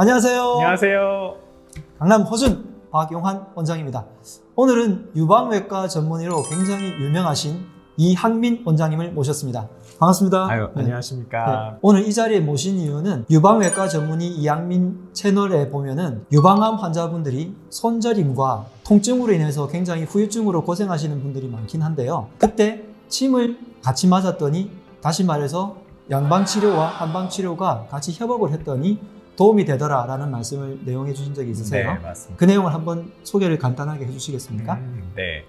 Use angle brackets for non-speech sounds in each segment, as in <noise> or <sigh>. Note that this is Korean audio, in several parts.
안녕하세요. 안녕하세요. 강남 허준 박용환 원장입니다. 오늘은 유방외과 전문의로 굉장히 유명하신 이항민 원장님을 모셨습니다. 반갑습니다. 아유, 네. 안녕하십니까. 네. 오늘 이 자리에 모신 이유는 유방외과 전문의 이양민 채널에 보면은 유방암 환자분들이 손저림과 통증으로 인해서 굉장히 후유증으로 고생하시는 분들이 많긴 한데요. 그때 침을 같이 맞았더니 다시 말해서 양방 치료와 한방 치료가 같이 협업을 했더니 도움이 되더라라는 말씀을 내용해 주신 적이 있으세요. 네, 맞습니다. 그 내용을 한번 소개를 간단하게 해주시겠습니까? 음, 네.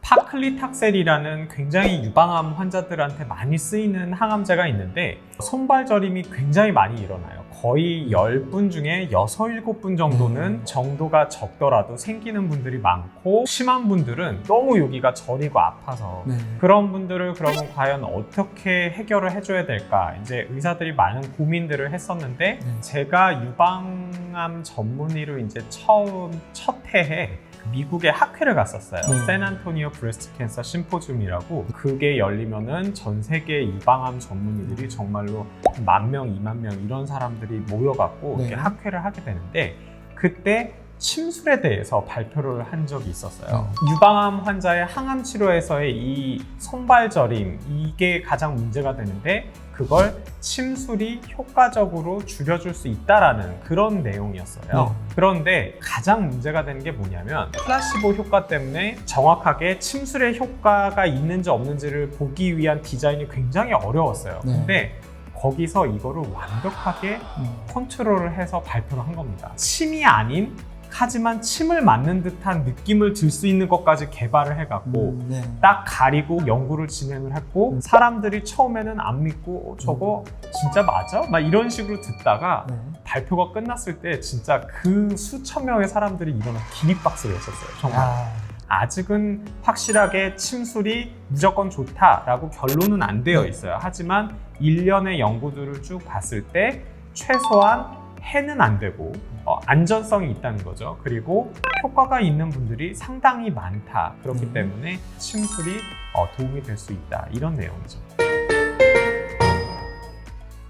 파클리탁셀이라는 굉장히 유방암 환자들한테 많이 쓰이는 항암제가 있는데 손발 저림이 굉장히 많이 일어나요. 거의 10분 중에 6, 7분 정도는 음. 정도가 적더라도 생기는 분들이 많고 심한 분들은 너무 여기가 저리고 아파서 네. 그런 분들을 그러면 과연 어떻게 해결을 해줘야 될까? 이제 의사들이 많은 고민들을 했었는데 네. 제가 유방암 전문의로 이제 처음 첫 해에 미국의 학회를 갔었어요. 네. 샌안토니오 브레스트 캔서 심포지움이라고 그게 열리면은 전 세계 유방암 전문의들이 정말로 만 명, 이만 명 이런 사람 들이 모여갖고 네. 이렇게 학회를 하게 되는데 그때 침술에 대해서 발표를 한 적이 있었어요. 유방암 환자의 항암 치료에서의 이 손발저림 이게 가장 문제가 되는데 그걸 침술이 효과적으로 줄여줄 수 있다라는 그런 내용이었어요. 네. 그런데 가장 문제가 되는 게 뭐냐면 플라시보 효과 때문에 정확하게 침술의 효과가 있는지 없는지를 보기 위한 디자인이 굉장히 어려웠어요. 네. 근데 거기서 이거를 완벽하게 음. 컨트롤을 해서 발표를 한 겁니다. 침이 아닌 하지만 침을 맞는 듯한 느낌을 들 수 있는 것까지 개발을 해갖고 음, 네. 딱 가리고 연구를 진행을 했고 사람들이 처음에는 안 믿고 어, 저거 진짜 맞아? 막 이런 식으로 듣다가 네. 발표가 끝났을 때 진짜 그 수천 명의 사람들이 일어나 기립박수를 했었어요. 정말. 아, 아직은 확실하게 침술이 무조건 좋다라고 결론은 안 되어 네. 있어요. 하지만 일련의 연구들을 쭉 봤을 때 최소한 해는 안 되고 어, 안전성이 있다는 거죠. 그리고 효과가 있는 분들이 상당히 많다. 그렇기 음. 때문에 침술이 어, 도움이 될 수 있다. 이런 내용이죠.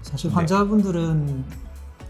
사실 네. 환자분들은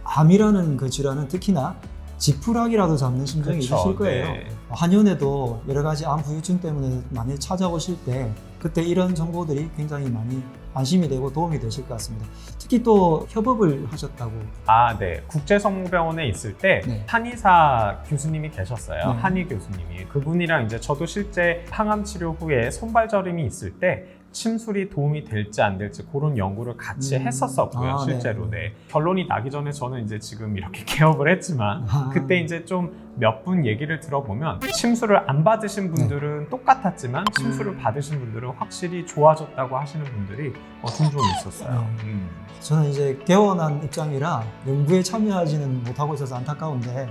암이라는 그 질환은 특히나 지푸라기라도 잡는 심정이 그쵸, 있으실 거예요. 네. 한의원에도 여러 가지 암 후유증 때문에 많이 찾아오실 때 그때 이런 정보들이 굉장히 많이 안심이 되고 도움이 되실 것 같습니다. 특히 또 협업을 하셨다고. 아, 네. 국제성모병원에 있을 때 네. 한의사 교수님이 계셨어요. 네. 한의 교수님이. 그분이랑 이제 저도 실제 항암 치료 후에 손발 저림이 있을 때 침술이 도움이 될지 안 될지 그런 연구를 같이 음. 했었었고요. 아, 실제로. 네. 네. 결론이 나기 전에 저는 이제 지금 이렇게 <laughs> 개업을 했지만 아. 그때 이제 좀 몇 분 얘기를 들어보면 침술을 안 받으신 분들은 똑같았지만 침술을 음. 받으신 분들은 확실히 좋아졌다고 하시는 분들이 어, 종종 있었어요. 네. 음. 저는 이제 개원한 입장이라 연구에 참여하지는 못하고 있어서 안타까운데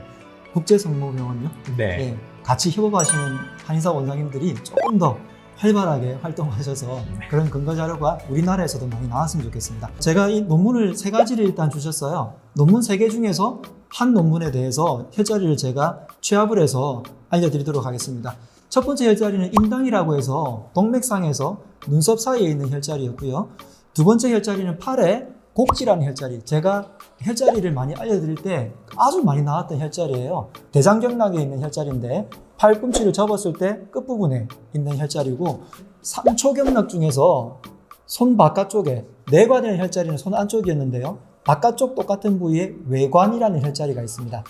국제성모병원요. 네. 네, 같이 협업하시는 한의사 원장님들이 조금 더 활발하게 활동하셔서 그런 근거 자료가 우리나라에서도 많이 나왔으면 좋겠습니다. 제가 이 논문을 세 가지를 일단 주셨어요. 논문 세 개 중에서 한 논문에 대해서 혈자리를 제가 취합을 해서 알려드리도록 하겠습니다. 첫 번째 혈자리는 임당이라고 해서 동맥상에서 눈썹 사이에 있는 혈자리였고요. 두 번째 혈자리는 팔에 곡지라는 혈자리. 제가 혈자리를 많이 알려드릴 때 아주 많이 나왔던 혈자리예요. 대장경락에 있는 혈자리인데 팔꿈치를 접었을 때 끝부분에 있는 혈자리고 삼초경락 중에서 손 바깥쪽에 내관이라는 혈자리는 손 안쪽이었는데요. 바깥쪽 똑같은 부위에 외관이라는 혈자리가 있습니다.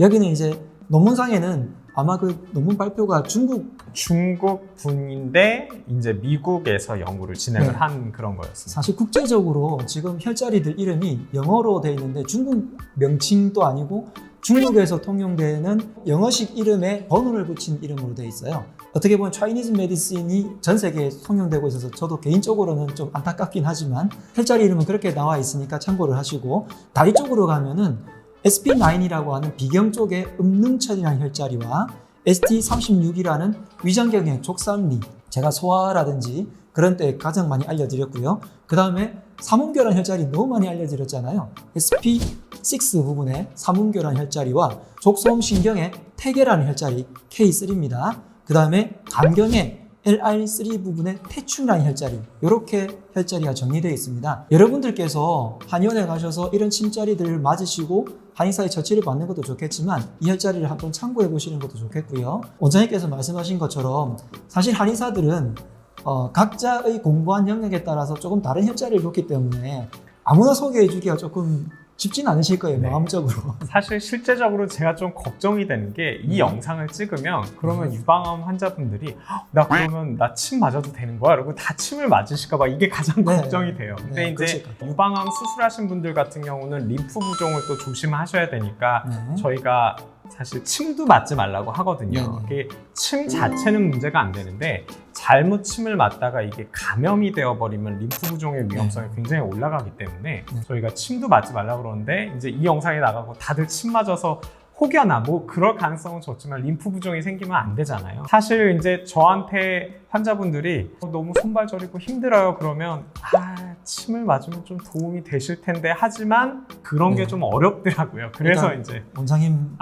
여기는 이제 논문상에는 아마 그 논문 발표가 중국 중국 분인데 이제 미국에서 연구를 진행을 네. 한 그런 거였습니다. 사실 국제적으로 지금 혈자리들 이름이 영어로 돼 있는데 중국 명칭도 아니고 중국에서 통용되는 영어식 이름에 번호를 붙인 이름으로 돼 있어요. 어떻게 보면 차이니즈 메디신이 전 세계에 통용되고 있어서 저도 개인적으로는 좀 안타깝긴 하지만 혈자리 이름은 그렇게 나와 있으니까 참고를 하시고 다리 쪽으로 가면은 SP9이라고 하는 비경 쪽의 음능천이라는 혈자리와 ST36이라는 위장경의 족삼리 제가 소화라든지 그런 때 가장 많이 알려드렸고요. 그 다음에 삼음교란 혈자리 너무 많이 알려드렸잖아요. SP6 부분에 삼음교란 혈자리와 족소음 신경의 태계라는 혈자리 K3입니다. 그 다음에 감경의 LR3 부분의 라인 혈자리 이렇게 혈자리가 정리되어 있습니다. 여러분들께서 한의원에 가셔서 이런 침자리들을 맞으시고 한의사의 처치를 받는 것도 좋겠지만 이 혈자리를 한번 참고해 보시는 것도 좋겠고요. 원장님께서 말씀하신 것처럼 사실 한의사들은 어, 각자의 공부한 영역에 따라서 조금 다른 혈자리를 놓기 때문에 아무나 소개해 주기가 조금 쉽진 않으실 거예요 네. 마음적으로. <laughs> 사실 실제적으로 제가 좀 걱정이 되는 게 이 음. 영상을 찍으면 그러면 음. 유방암 환자분들이 "헉, 나 그러면 나 침 맞아도 되는 거야? 그러고 다 침을 맞으실까 봐 이게 가장 네. 걱정이 돼요. 근데 네, 이제 같아요. 유방암 수술하신 분들 같은 경우는 림프 부종을 또 조심하셔야 되니까 네. 저희가 사실 침도 맞지 말라고 하거든요. 이게 침 자체는 문제가 안 되는데 잘못 침을 맞다가 이게 감염이 되어버리면 림프 부종의 위험성이 굉장히 올라가기 때문에 네. 저희가 침도 맞지 말라고 그러는데 이제 이 영상에 나가고 다들 침 맞아서 혹여나 뭐 그럴 가능성은 좋지만 림프 부종이 생기면 안 되잖아요. 사실 이제 저한테 환자분들이 어, 너무 손발 저리고 힘들어요 그러면 아 침을 맞으면 좀 도움이 되실 텐데 하지만 그런 네. 게좀 어렵더라고요. 그래서 이제 원장님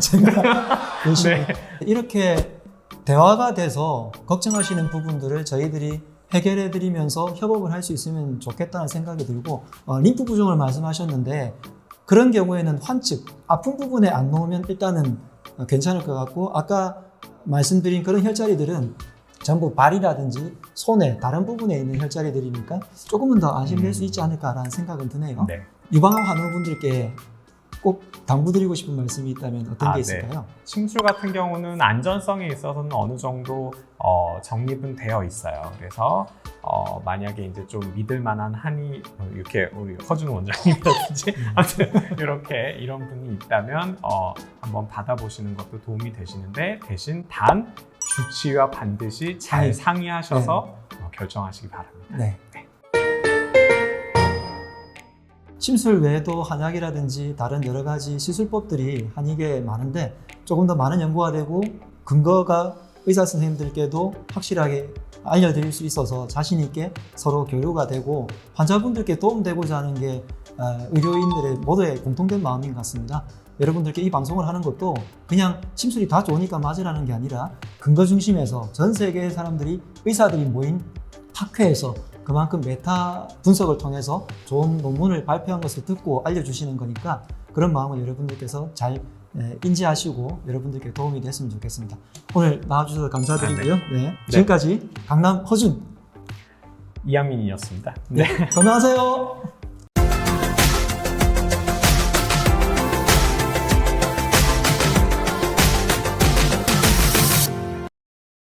제가 열심히 <laughs> 네. 이렇게 대화가 돼서 걱정하시는 부분들을 저희들이 해결해 드리면서 협업을 할 수 있으면 좋겠다는 생각이 들고 어, 림프 부종을 말씀하셨는데 그런 경우에는 환측 아픈 부분에 안 놓으면 일단은 어, 괜찮을 것 같고 아까 말씀드린 그런 혈자리들은 전부 발이라든지 손에 다른 부분에 있는 혈자리들이니까 조금은 더 안심될 음. 수 있지 않을까라는 생각은 드네요. 네. 유방암 환우분들께 꼭 당부드리고 싶은 말씀이 있다면 어떤 아, 게 네. 있을까요? 침술 같은 경우는 안전성에 있어서는 어느 정도 어, 정립은 되어 있어요. 그래서 어, 만약에 이제 좀 믿을 만한 한이 어, 이렇게 우리 허준 원장님이라든지 <laughs> 아무튼 이렇게 이런 분이 있다면 어, 한번 받아보시는 것도 도움이 되시는데 대신 단 주치의와 반드시 잘 네. 상의하셔서 어, 결정하시기 바랍니다. 네. 침술 외에도 한약이라든지 다른 여러 가지 시술법들이 한의계에 많은데 조금 더 많은 연구가 되고 근거가 의사 선생님들께도 확실하게 알려드릴 수 있어서 자신 있게 서로 교류가 되고 환자분들께 도움되고자 하는 게 어, 의료인들의 모두의 공통된 마음인 것 같습니다. 여러분들께 이 방송을 하는 것도 그냥 침술이 다 좋으니까 맞으라는 게 아니라 근거 중심에서 전 세계의 사람들이 의사들이 모인 학회에서 그만큼 메타 분석을 통해서 좋은 논문을 발표한 것을 듣고 알려주시는 거니까 그런 마음을 여러분들께서 잘 예, 인지하시고 여러분들께 도움이 됐으면 좋겠습니다. 오늘 나와주셔서 감사드리고요. 네. 지금까지 강남 허준 이양민이었습니다. 네. 건강하세요.